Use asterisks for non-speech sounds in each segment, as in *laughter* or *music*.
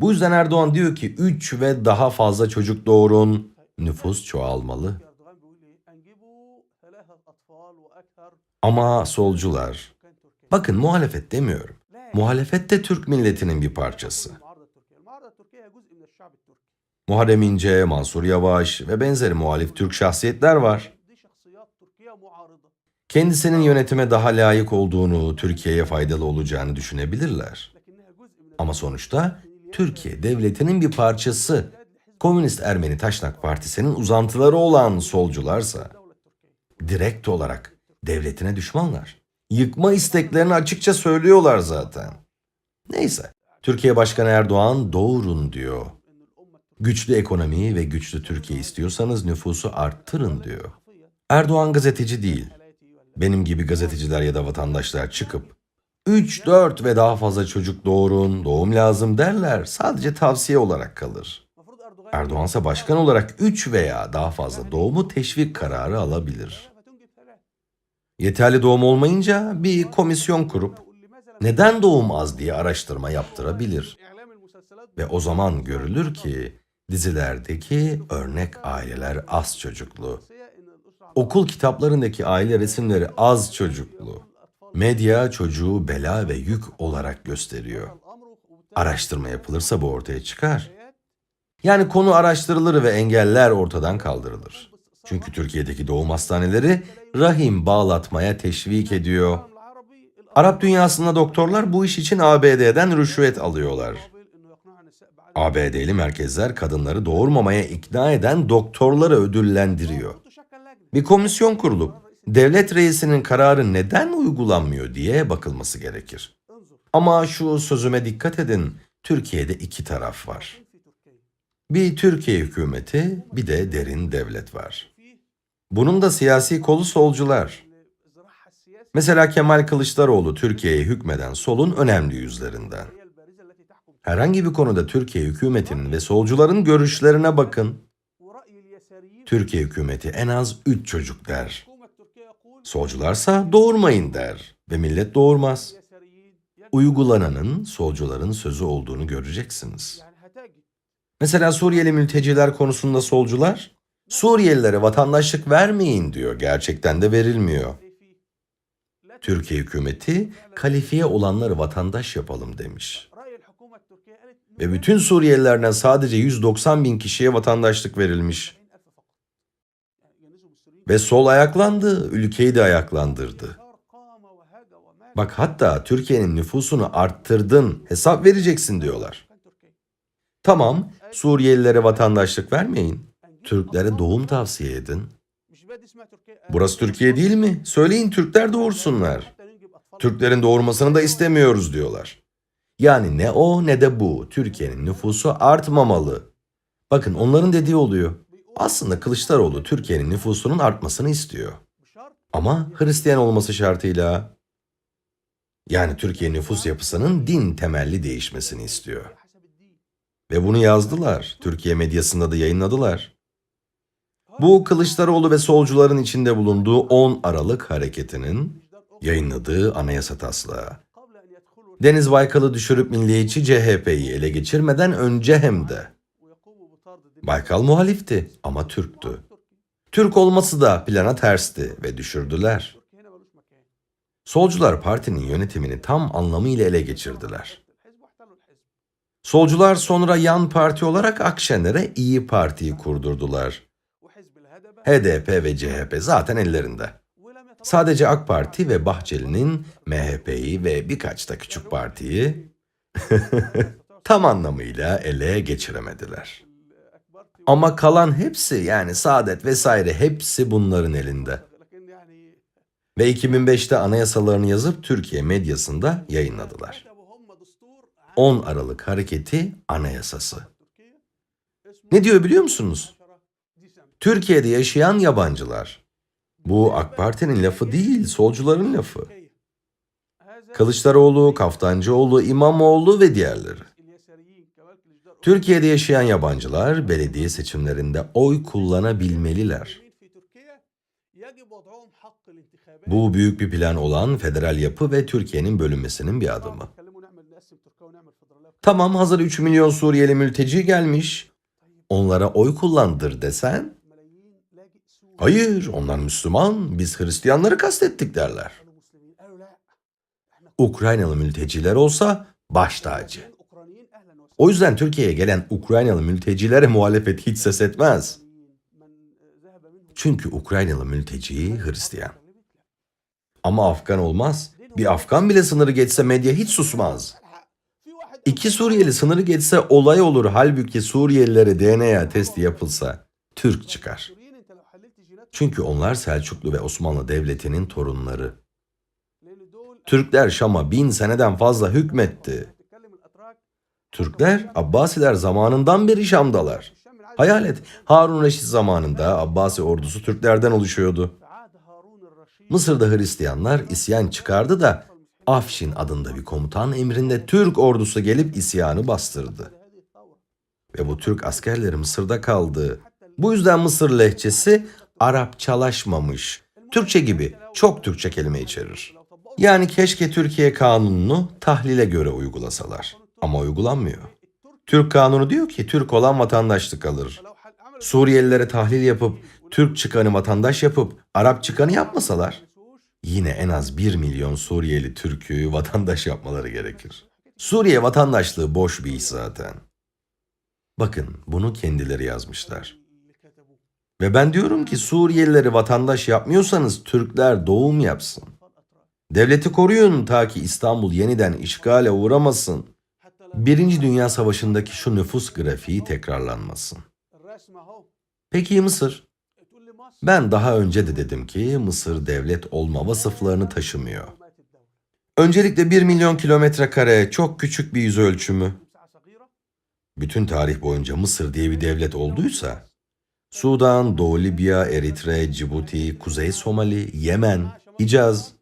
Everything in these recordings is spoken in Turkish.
Bu yüzden Erdoğan diyor ki 3 ve daha fazla çocuk doğurun. Nüfus çoğalmalı. Ama solcular, bakın muhalefet demiyorum. Muhalefet de Türk milletinin bir parçası. Muharrem İnce, Mansur Yavaş ve benzeri muhalif Türk şahsiyetler var. Kendisinin yönetime daha layık olduğunu, Türkiye'ye faydalı olacağını düşünebilirler. Ama sonuçta Türkiye devletinin bir parçası. Komünist Ermeni Taşnak Partisi'nin uzantıları olan solcularsa direkt olarak devletine düşmanlar. Yıkma isteklerini açıkça söylüyorlar zaten. Neyse, Türkiye Başkanı Erdoğan doğurun diyor. Güçlü ekonomiyi ve güçlü Türkiye istiyorsanız nüfusu arttırın diyor. Erdoğan gazeteci değil. Benim gibi gazeteciler ya da vatandaşlar çıkıp 3, 4 ve daha fazla çocuk doğurun, doğum lazım derler. Sadece tavsiye olarak kalır. Erdoğan ise başkan olarak 3 veya daha fazla doğumu teşvik kararı alabilir. Yeterli doğum olmayınca bir komisyon kurup neden doğum az diye araştırma yaptırabilir. Ve o zaman görülür ki dizilerdeki örnek aileler az çocuklu. Okul kitaplarındaki aile resimleri az çocuklu. Medya çocuğu bela ve yük olarak gösteriyor. Araştırma yapılırsa bu ortaya çıkar. Yani konu araştırılır ve engeller ortadan kaldırılır. Çünkü Türkiye'deki doğum hastaneleri rahim bağlatmaya teşvik ediyor. Arap dünyasında doktorlar bu iş için ABD'den rüşvet alıyorlar. ABD'li merkezler kadınları doğurmamaya ikna eden doktorları ödüllendiriyor. Bir komisyon kurulup devlet reisinin kararı neden uygulanmıyor diye bakılması gerekir. Ama şu sözüme dikkat edin, Türkiye'de iki taraf var. Bir Türkiye hükümeti, bir de derin devlet var. Bunun da siyasi kolu solcular. Mesela Kemal Kılıçdaroğlu Türkiye'ye hükmeden solun önemli yüzlerinden. Herhangi bir konuda Türkiye hükümetinin ve solcuların görüşlerine bakın. Türkiye hükümeti en az 3 çocuk der. Solcularsa doğurmayın der ve millet doğurmaz. Uygulananın solcuların sözü olduğunu göreceksiniz. Mesela Suriyeli mülteciler konusunda solcular, Suriyelilere vatandaşlık vermeyin diyor. Gerçekten de verilmiyor. Türkiye hükümeti kalifiye olanları vatandaş yapalım demiş. Ve bütün Suriyelilerden sadece 190 bin kişiye vatandaşlık verilmiş. Ve sol ayaklandı, ülkeyi de ayaklandırdı. Bak hatta Türkiye'nin nüfusunu arttırdın, hesap vereceksin diyorlar. Tamam, Suriyelilere vatandaşlık vermeyin. Türklere doğum tavsiye edin. Burası Türkiye değil mi? Söyleyin Türkler doğursunlar. Türklerin doğurmasını da istemiyoruz diyorlar. Yani ne o ne de bu. Türkiye'nin nüfusu artmamalı. Bakın onların dediği oluyor. Aslında Kılıçdaroğlu Türkiye'nin nüfusunun artmasını istiyor. Ama Hristiyan olması şartıyla. Yani Türkiye nüfus yapısının din temelli değişmesini istiyor. Ve bunu yazdılar. Türkiye medyasında da yayınladılar. Bu Kılıçdaroğlu ve solcuların içinde bulunduğu 10 Aralık hareketinin yayınladığı anayasa taslağı. Deniz Baykal'ı düşürüp milliyetçi CHP'yi ele geçirmeden önce hem de. Baykal muhalifti ama Türktü. Türk olması da plana tersti ve düşürdüler. Solcular partinin yönetimini tam anlamıyla ele geçirdiler. Solcular sonra yan parti olarak Akşener'e İyi Parti'yi kurdurdular. HDP ve CHP zaten ellerinde. Sadece AK Parti ve Bahçeli'nin MHP'yi ve birkaç da küçük partiyi *laughs* tam anlamıyla ele geçiremediler. Ama kalan hepsi yani Saadet vesaire hepsi bunların elinde. Ve 2005'te anayasalarını yazıp Türkiye medyasında yayınladılar. 10 Aralık Hareketi Anayasası. Ne diyor biliyor musunuz? Türkiye'de yaşayan yabancılar. Bu AK Parti'nin lafı değil, solcuların lafı. Kılıçdaroğlu, Kaftancıoğlu, İmamoğlu ve diğerleri. Türkiye'de yaşayan yabancılar belediye seçimlerinde oy kullanabilmeliler. Bu büyük bir plan olan federal yapı ve Türkiye'nin bölünmesinin bir adımı. Tamam hazır 3 milyon Suriyeli mülteci gelmiş. Onlara oy kullandır desen. Hayır onlar Müslüman biz Hristiyanları kastettik derler. Ukraynalı mülteciler olsa baş tacı. O yüzden Türkiye'ye gelen Ukraynalı mültecilere muhalefet hiç ses etmez. Çünkü Ukraynalı mülteci Hristiyan. Ama Afgan olmaz. Bir Afgan bile sınırı geçse medya hiç susmaz. İki Suriyeli sınırı geçse olay olur. Halbuki Suriyelilere DNA testi yapılsa Türk çıkar. Çünkü onlar Selçuklu ve Osmanlı Devleti'nin torunları. Türkler Şam'a bin seneden fazla hükmetti. Türkler Abbasiler zamanından beri Şam'dalar. Hayal et, Harun Reşit zamanında Abbasi ordusu Türklerden oluşuyordu. Mısır'da Hristiyanlar isyan çıkardı da Afşin adında bir komutan emrinde Türk ordusu gelip isyanı bastırdı. Ve bu Türk askerleri Mısır'da kaldı. Bu yüzden Mısır lehçesi Arapçalaşmamış. Türkçe gibi çok Türkçe kelime içerir. Yani keşke Türkiye kanununu tahlile göre uygulasalar. Ama uygulanmıyor. Türk kanunu diyor ki Türk olan vatandaşlık alır. Suriyelilere tahlil yapıp Türk çıkanı vatandaş yapıp Arap çıkanı yapmasalar yine en az 1 milyon Suriyeli Türk'ü vatandaş yapmaları gerekir. Suriye vatandaşlığı boş bir iş zaten. Bakın bunu kendileri yazmışlar. Ve ben diyorum ki Suriyelileri vatandaş yapmıyorsanız Türkler doğum yapsın. Devleti koruyun ta ki İstanbul yeniden işgale uğramasın. Birinci Dünya Savaşı'ndaki şu nüfus grafiği tekrarlanmasın. Peki Mısır? Ben daha önce de dedim ki Mısır devlet olma vasıflarını taşımıyor. Öncelikle 1 milyon kilometre kare çok küçük bir yüz ölçümü. Bütün tarih boyunca Mısır diye bir devlet olduysa, Sudan, Doğu Libya, Eritre, Cibuti, Kuzey Somali, Yemen, Hicaz,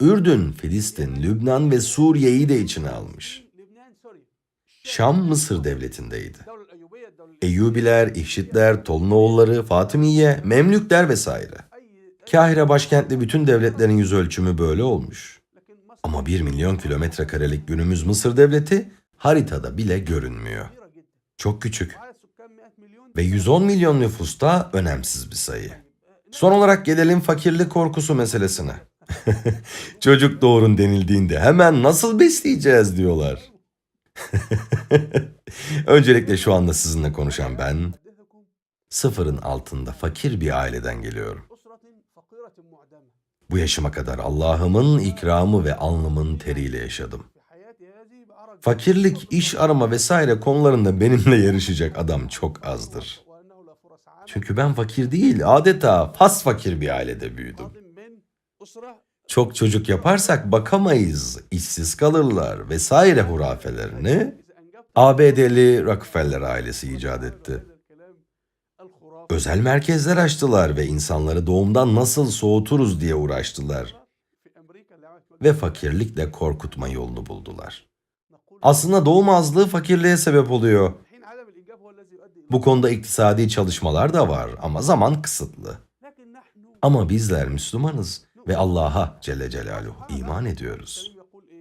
Ürdün, Filistin, Lübnan ve Suriye'yi de içine almış. Şam Mısır devletindeydi. Eyyubiler, İhşitler, Tolunoğulları, Fatımiye, Memlükler vesaire. Kahire başkentli bütün devletlerin yüz ölçümü böyle olmuş. Ama 1 milyon kilometre karelik günümüz Mısır devleti haritada bile görünmüyor. Çok küçük. Ve 110 milyon nüfusta önemsiz bir sayı. Son olarak gelelim fakirlik korkusu meselesine. *laughs* Çocuk doğurun denildiğinde hemen nasıl besleyeceğiz diyorlar. *laughs* Öncelikle şu anda sizinle konuşan ben sıfırın altında fakir bir aileden geliyorum. Bu yaşıma kadar Allah'ımın ikramı ve alnımın teriyle yaşadım. Fakirlik, iş arama vesaire konularında benimle yarışacak adam çok azdır. Çünkü ben fakir değil, adeta fas fakir bir ailede büyüdüm. Çok çocuk yaparsak bakamayız, işsiz kalırlar vesaire hurafelerini ABD'li Rockefeller ailesi icat etti. Özel merkezler açtılar ve insanları doğumdan nasıl soğuturuz diye uğraştılar. Ve fakirlikle korkutma yolunu buldular. Aslında doğum azlığı fakirliğe sebep oluyor. Bu konuda iktisadi çalışmalar da var ama zaman kısıtlı. Ama bizler Müslümanız ve Allah'a Celle Celaluhu iman ediyoruz.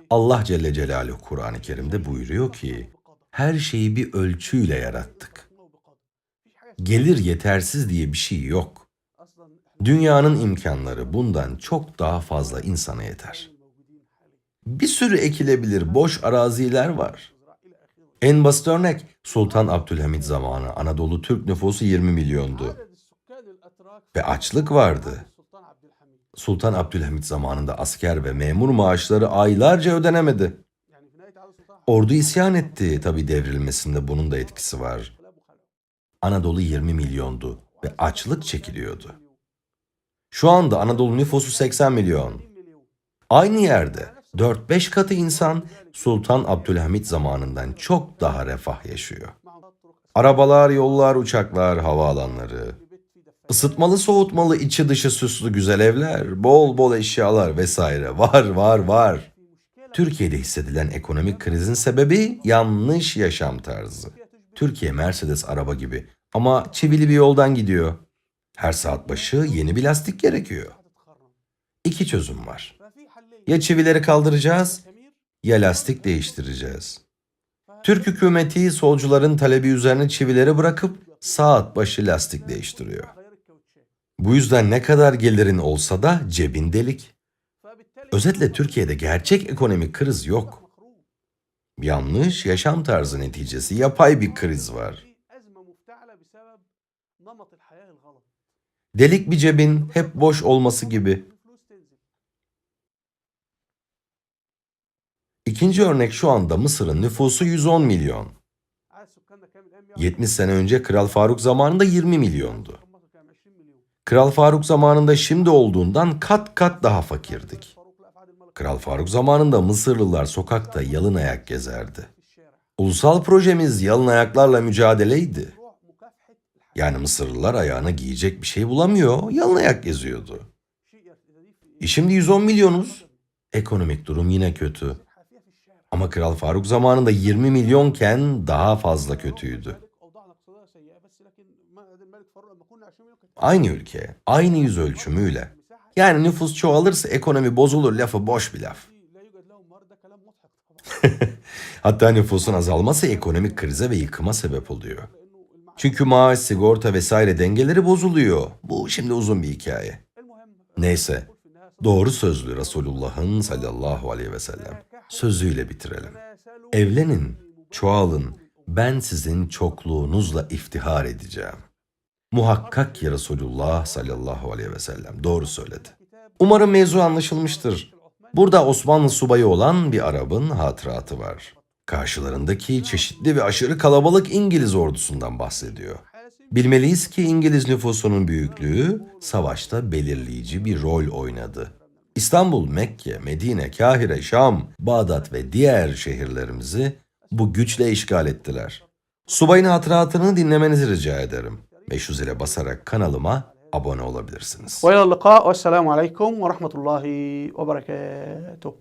Allah Celle Celaluhu Kur'an-ı Kerim'de buyuruyor ki, her şeyi bir ölçüyle yarattık. Gelir yetersiz diye bir şey yok. Dünyanın imkanları bundan çok daha fazla insana yeter. Bir sürü ekilebilir boş araziler var. En basit örnek Sultan Abdülhamit zamanı Anadolu Türk nüfusu 20 milyondu ve açlık vardı. Sultan Abdülhamit zamanında asker ve memur maaşları aylarca ödenemedi. Ordu isyan etti. Tabi devrilmesinde bunun da etkisi var. Anadolu 20 milyondu ve açlık çekiliyordu. Şu anda Anadolu nüfusu 80 milyon. Aynı yerde 4-5 katı insan Sultan Abdülhamit zamanından çok daha refah yaşıyor. Arabalar, yollar, uçaklar, havaalanları, ısıtmalı, soğutmalı, içi dışı süslü güzel evler, bol bol eşyalar vesaire var var var. Türkiye'de hissedilen ekonomik krizin sebebi yanlış yaşam tarzı. Türkiye Mercedes araba gibi ama çivili bir yoldan gidiyor. Her saat başı yeni bir lastik gerekiyor. İki çözüm var. Ya çivileri kaldıracağız ya lastik değiştireceğiz. Türk hükümeti solcuların talebi üzerine çivileri bırakıp saat başı lastik değiştiriyor. Bu yüzden ne kadar gelirin olsa da cebin delik. Özetle Türkiye'de gerçek ekonomik kriz yok. Yanlış yaşam tarzı neticesi yapay bir kriz var. Delik bir cebin hep boş olması gibi. İkinci örnek şu anda Mısır'ın nüfusu 110 milyon. 70 sene önce Kral Faruk zamanında 20 milyondu. Kral Faruk zamanında şimdi olduğundan kat kat daha fakirdik. Kral Faruk zamanında Mısırlılar sokakta yalın ayak gezerdi. Ulusal projemiz yalın ayaklarla mücadeleydi. Yani Mısırlılar ayağına giyecek bir şey bulamıyor, yalın ayak geziyordu. E şimdi 110 milyonuz. Ekonomik durum yine kötü. Ama Kral Faruk zamanında 20 milyonken daha fazla kötüydü. Aynı ülke, aynı yüz ölçümüyle. Yani nüfus çoğalırsa ekonomi bozulur lafı boş bir laf. *laughs* Hatta nüfusun azalması ekonomik krize ve yıkıma sebep oluyor. Çünkü maaş, sigorta vesaire dengeleri bozuluyor. Bu şimdi uzun bir hikaye. Neyse, doğru sözlü Resulullah'ın sallallahu aleyhi ve sellem sözüyle bitirelim. Evlenin, çoğalın, ben sizin çokluğunuzla iftihar edeceğim. Muhakkak ki Resulullah sallallahu aleyhi ve sellem doğru söyledi. Umarım mevzu anlaşılmıştır. Burada Osmanlı subayı olan bir Arap'ın hatıratı var. Karşılarındaki çeşitli ve aşırı kalabalık İngiliz ordusundan bahsediyor. Bilmeliyiz ki İngiliz nüfusunun büyüklüğü savaşta belirleyici bir rol oynadı. İstanbul, Mekke, Medine, Kahire, Şam, Bağdat ve diğer şehirlerimizi bu güçle işgal ettiler. Subayın hatıratını dinlemenizi rica ederim. 500 ile basarak kanalıma abone olabilirsiniz. Ve ila ve selamu aleyküm ve rahmetullahi ve berekatuhu.